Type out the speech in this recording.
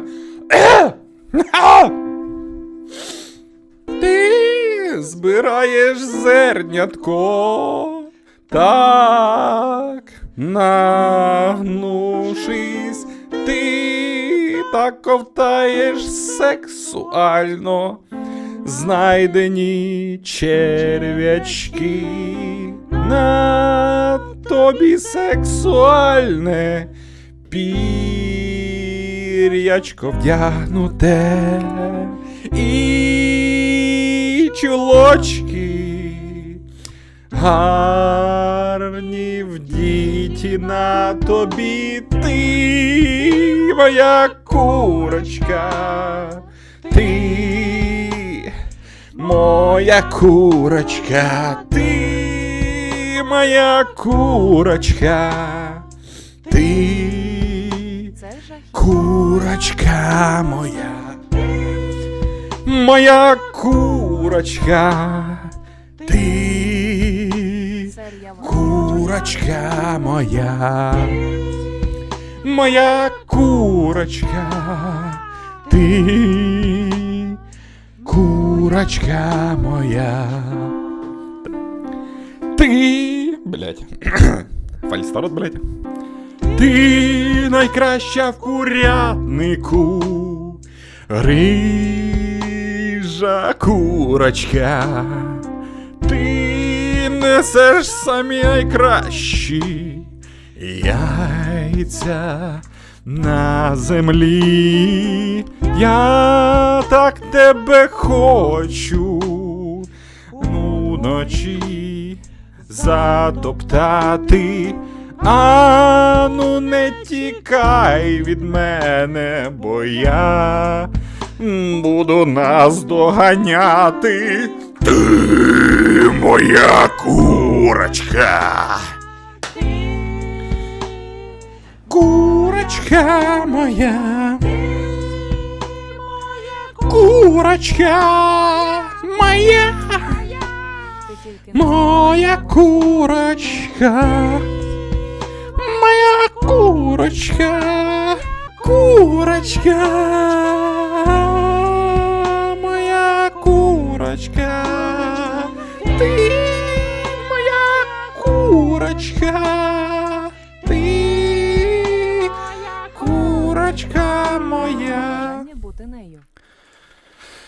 Ти збираєш зернятко, так нагнувшись, ти так ковтаєш сексуально, знайдені черв'ячки на тобі сексуальне пір'ячко вдягнуте і чулочки гарні вдіті на тобі ти, моя курочка, ти, моя курочка, ти, моя курочка, ти. Це жахіття. Курочка моя, моя курочка, ти, Серія вона. курочка моя, моя курочка, ти, курочка моя. Ти, блядь, фальстарот, блядь. Ти найкраща в курятнику, рижа курочка, ти несеш самі найкращі яйця на землі. Я так тебе хочу вночі затоптати. А ну не тікай від мене, бо я буду нас доганяти. Ти моя курочка. Курочка моя. Курочка моя. Моя курочка, курочка, моя курочка, ты моя курочка,